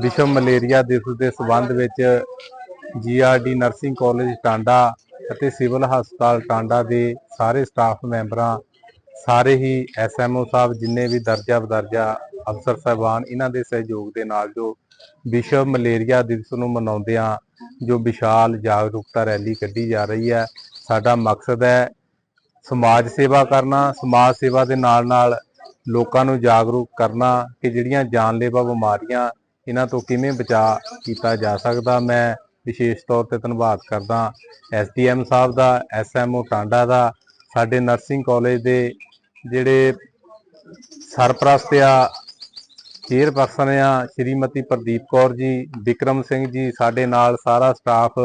ਵਿਸ਼ਵ ਮਲੇਰੀਆ ਦਿਵਸ ਦੇ ਸਬੰਧ ਵਿੱਚ ਜੀਆਰਡੀ ਨਰਸਿੰਗ ਕਾਲਜ ਟਾਂਡਾ ਅਤੇ ਸਿਵਲ ਹਸਪਤਾਲ ਟਾਂਡਾ ਦੇ ਸਾਰੇ ਸਟਾਫ ਮੈਂਬਰਾਂ, ਸਾਰੇ ਹੀ ਐਸਐਮਓ ਸਾਹਿਬ ਜਿੰਨੇ ਵੀ ਦਰਜਾ ਬਦਰਜਾ ਅਫਸਰ ਸਾਹਿਬਾਨ, ਇਹਨਾਂ ਦੇ ਸਹਿਯੋਗ ਦੇ ਨਾਲ ਜੋ ਵਿਸ਼ਵ ਮਲੇਰੀਆ ਦਿਵਸ ਨੂੰ ਮਨਾਉਂਦਿਆਂ ਜੋ ਵਿਸ਼ਾਲ ਜਾਗਰੂਕਤਾ ਰੈਲੀ ਕੱਢੀ ਜਾ ਰਹੀ ਹੈ, ਸਾਡਾ ਮਕਸਦ ਹੈ ਸਮਾਜ ਸੇਵਾ ਕਰਨਾ, ਸਮਾਜ ਸੇਵਾ ਦੇ ਨਾਲ ਨਾਲ ਲੋਕਾਂ ਨੂੰ ਜਾਗਰੂਕ ਕਰਨਾ ਕਿ ਜਿਹੜੀਆਂ ਜਾਨਲੇਵਾ ਬਿਮਾਰੀਆਂ ਇਹਨਾਂ ਤੋਂ ਕਿਵੇਂ ਬਚਾ ਕੀਤਾ ਜਾ ਸਕਦਾ? ਮੈਂ ਵਿਸ਼ੇਸ਼ ਤੌਰ ਤੇ ਧੰਨਵਾਦ ਕਰਦਾ ਐਸਡੀਐਮ ਸਾਹਿਬ ਦਾ, ਐਸਐਮਓ ਟਾਂਡਾ ਦਾ, ਸਾਡੇ ਨਰਸਿੰਗ ਕਾਲਜ ਦੇ ਜਿਹੜੇ ਸਰਪ੍ਰਸਤ ਆ, ਚੇਅਰਪਰਸਨ ਆ, ਸ਼੍ਰੀਮਤੀ ਪ੍ਰਦੀਪ ਕੌਰ ਜੀ, ਵਿਕਰਮ ਸਿੰਘ ਜੀ, ਸਾਡੇ ਨਾਲ ਸਾਰਾ staff,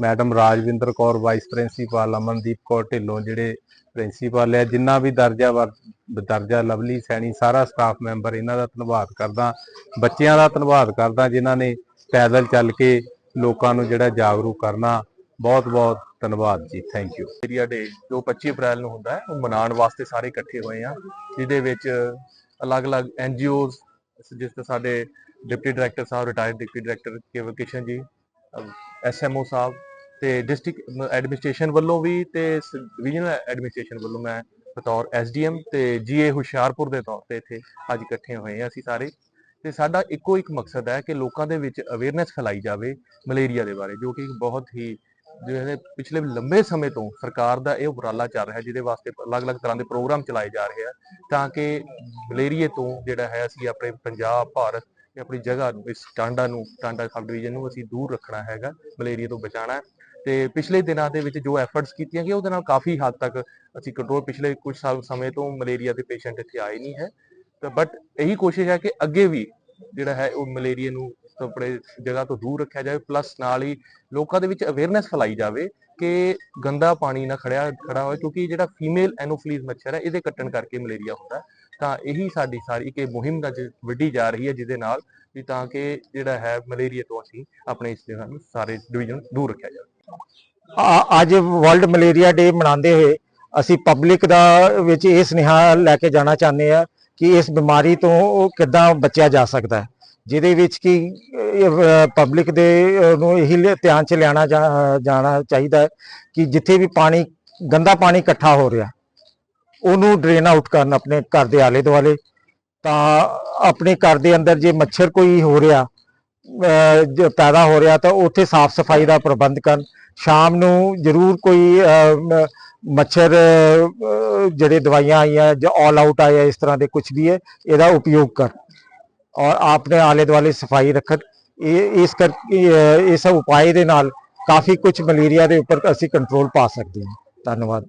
madam Rajwinder Kaur, vice principal Amandeep Kaur Dhillon, ਜਿਹੜੇ ਪ੍ਰਿੰਸੀਪਲ ਆ, ਜਿੰਨਾ ਵੀ ਦਰਜਾ ਵਰ ਦਰਜਾ ਲਵਲੀ ਸੈਣੀ, ਸਾਰਾ ਸਟਾਫ ਮੈਂਬਰ ਇਹਨਾਂ ਦਾ ਧੰਨਵਾਦ ਕਰਦਾ, ਬੱਚਿਆਂ ਦਾ ਧੰਨਵਾਦ ਕਰਦਾ, ਜਿਨ੍ਹਾਂ ਨੇ ਪੈਦਲ ਚੱਲ ਕੇ ਲੋਕਾਂ ਨੂੰ ਜਿਹੜਾ ਜਾਗਰੂਕ ਕਰਨਾ ਬਹੁਤ ਬਹੁਤ ਧੰਨਵਾਦ ਜੀ ਥੈਂਕ ਯੂ ਏਰੀਆ ਡੇ ਜੋ 25 ਅਪ੍ਰੈਲ ਨੂੰ ਹੁੰਦਾ ਹੈ, ਉਹ ਮਨਾਉਣ ਵਾਸਤੇ ਸਾਰੇ ਇਕੱਠੇ ਹੋਏ ਆ ਜਿਹਦੇ ਵਿੱਚ ਅਲੱਗ-ਅਲੱਗ ਐਨਜੀਓਜ਼ ਜਿਸ ਤਰ੍ਹਾਂ ਸਾਡੇ ਡਿਪਟੀ ਡਾਇਰੈਕਟਰ ਸਾਹਿਬ retired deputy director Kewal Kishan ji SMO ਸਾਹਿਬ ਤੇ ਡਿਸਟ੍ਰਿਕਟ ਐਡਮਿਨਿਸਟ੍ਰੇਸ਼ਨ ਵੱਲੋਂ ਵੀ ਤੇ ਡਿਵੀਜ਼ਨਲ ਐਡਮਿਨਿਸਟ੍ਰੇਸ਼ਨ ਵੱਲੋਂ ਮੈਂ ਬਤੌਰ ਐਸਡੀਐਮ ਤੇ ਜੀਏ ਹੁਸ਼ਿਆਰਪੁਰ ਦੇ ਤੌਰ ਤੇ ਇੱਥੇ ਅੱਜ ਇਕੱਠੇ ਹੋਏ ਆ ਅਸੀਂ ਸਾਰੇ। ਤੇ ਸਾਡਾ ਇੱਕੋ ਇੱਕ ਮਕਸਦ ਹੈ ਕਿ ਲੋਕਾਂ ਦੇ ਵਿੱਚ ਅਵੇਅਰਨੈਸ ਫੈਲਾਈ ਜਾਵੇ ਮਲੇਰੀਆ ਦੇ ਬਾਰੇ, ਜੋ ਕਿ ਬਹੁਤ ਹੀ ਜਿਹੜੇ ਪਿਛਲੇ ਲੰਬੇ ਸਮੇਂ ਤੋਂ ਸਰਕਾਰ ਦਾ ਇਹ ਉਪਰਾਲਾ ਚੱਲ ਰਿਹਾ, ਜਿਹਦੇ ਵਾਸਤੇ ਅਲੱਗ-ਅਲੱਗ ਤਰ੍ਹਾਂ ਦੇ ਪ੍ਰੋਗਰਾਮ ਚਲਾਏ ਜਾ ਰਹੇ ਆ, ਤਾਂ ਕਿ ਮਲੇਰੀਏ ਤੋਂ ਜਿਹੜਾ ਹੈ ਅਸੀਂ ਆਪਣੇ ਪੰਜਾਬ, ਭਾਰਤ ਤੇ ਆਪਣੀ ਜਗ੍ਹਾ ਨੂੰ, ਇਸ ਟਾਂਡਾ ਨੂੰ, ਟਾਂਡਾ ਸਬ ਡਿਵੀਜ਼ਨ ਨੂੰ ਅਸੀਂ ਦੂਰ ਰੱਖਣਾ ਹੈਗਾ ਮਲੇਰੀਆ ਤੋਂ ਬਚਾਉਣਾ। ਤੇ ਪਿਛਲੇ ਦਿਨਾਂ ਦੇ ਵਿੱਚ ਜੋ ਐਫਰਟਸ ਕੀਤੀਆਂ ਗਈਆਂ, ਉਹਦੇ ਨਾਲ ਕਾਫੀ ਹੱਦ ਤੱਕ ਅਸੀਂ ਕੰਟਰੋਲ ਪਿਛਲੇ ਕੁਝ ਸਾਲ, ਸਮੇਂ ਤੋਂ ਮਲੇਰੀਆ ਦੇ ਪੇਸ਼ੈਂਟ ਇੱਥੇ ਆਏ ਨਹੀਂ ਹੈ। ਤਾਂ ਬਟ ਇਹੀ ਕੋਸ਼ਿਸ਼ ਹੈ ਕਿ ਅੱਗੇ ਵੀ ਜਿਹੜਾ ਹੈ ਉਹ ਮਲੇਰੀਆ ਨੂੰ ਆਪਣੇ ਜਗ੍ਹਾ ਤੋਂ ਦੂਰ ਰੱਖਿਆ ਜਾਵੇ ਪਲੱਸ ਨਾਲ ਹੀ ਲੋਕਾਂ ਦੇ ਵਿੱਚ ਅਵੇਅਰਨੈਸ ਫੈਲਾਈ ਜਾਵੇ ਕਿ ਗੰਦਾ ਪਾਣੀ ਨਾ ਖੜਿਆ, ਖੜਾ ਹੋਵੇ ਕਿਉਂਕਿ ਜਿਹੜਾ ਫੀਮੇਲ ਐਨੋਫਲੀਜ਼ ਮੱਛਰ ਹੈ, ਇਹਦੇ ਕੱਟਣ ਕਰਕੇ ਮਲੇਰੀਆ ਹੁੰਦਾ। ਤਾਂ ਇਹੀ ਸਾਡੀ ਸਾਰੀ ਇੱਕ ਇਹ ਮੁਹਿੰਮ ਦਾ ਜ- ਵਿੱਢੀ ਜਾ ਰਹੀ ਹੈ ਜਿਹਦੇ ਨਾਲ ਵੀ ਤਾਂ ਕਿ ਜਿਹੜਾ ਹੈ ਮਲੇਰੀਆ ਤੋਂ ਅਸੀਂ ਆਪਣੇ ਇਸ ਜਗ੍ਹਾ ਨੂੰ ਸਾਰੇ ਡਿਵੀਜ਼ਨ ਦੂਰ ਰੱਖਿਆ ਜਾਵੇ। ਅੱਜ ਵਰਲਡ ਮਲੇਰੀਆ ਡੇ ਮਨਾਉਂਦੇ ਹੋਏ ਅਸੀਂ ਪਬਲਿਕ ਦਾ ਵਿੱਚ ਇਹ ਸੁਨੇਹਾ ਲੈ ਕੇ ਜਾਣਾ ਚਾਹੁੰਦੇ ਆ ਕਿ ਇਸ ਬਿਮਾਰੀ ਤੋਂ ਕਿੱਦਾਂ ਬਚਿਆ ਜਾ ਸਕਦਾ ਹੈ। ਜਿਹਦੇ ਵਿੱਚ ਕਿ ਪਬਲਿਕ ਦੇ ਨੂੰ ਇਹੀ ਲਿ- ਧਿਆਨ ਚ ਲਿਆਣਾ ਜਾ- ਜਾਣਾ ਚਾਹੀਦਾ ਹੈ ਕਿ ਜਿੱਥੇ ਵੀ ਪਾਣੀ, ਗੰਦਾ ਪਾਣੀ ਇਕੱਠਾ ਹੋ ਰਿਹਾ, ਉਹਨੂੰ ਡਰੇਨ ਆਊਟ ਕਰਨ ਆਪਣੇ ਘਰ ਦੇ ਆਲੇ ਦੁਆਲੇ ਤਾਂ ਆਪਣੇ ਘਰ ਦੇ ਅੰਦਰ ਜੇ ਮੱਛਰ ਕੋਈ ਹੋ ਰਿਹਾ ਪੈਦਾ ਹੋ ਰਿਹਾ ਤਾਂ ਉੱਥੇ ਸਾਫ਼ ਸਫ਼ਾਈ ਦਾ ਪ੍ਰਬੰਧ ਕਰਨ। ਸ਼ਾਮ ਨੂੰ ਜ਼ਰੂਰ ਕੋਈ ਮੱਛਰ ਜਿਹੜੇ ਦਵਾਈਆਂ ਆਈਆਂ ਜਾਂ ਆਲ ਆਊਟ ਆਇਆ ਇਸ ਤਰ੍ਹਾਂ ਦੇ ਕੁਝ ਵੀ ਹੈ ਇਹਦਾ ਉਪਯੋਗ ਕਰ। ਔਰ ਆਪਣੇ ਆਲੇ ਦੁਆਲੇ ਸਫ਼ਾਈ ਰੱਖਣ। ਇਹ ਇਸ ਕਰ ਅਹ, ਇਸ ਉਪਾਏ ਦੇ ਨਾਲ ਕਾਫੀ ਕੁਝ ਮਲੇਰੀਆ ਦੇ ਉੱਪਰ ਅਸੀਂ ਕੰਟਰੋਲ ਪਾ ਸਕਦੇ ਹਾਂ। ਧੰਨਵਾਦ।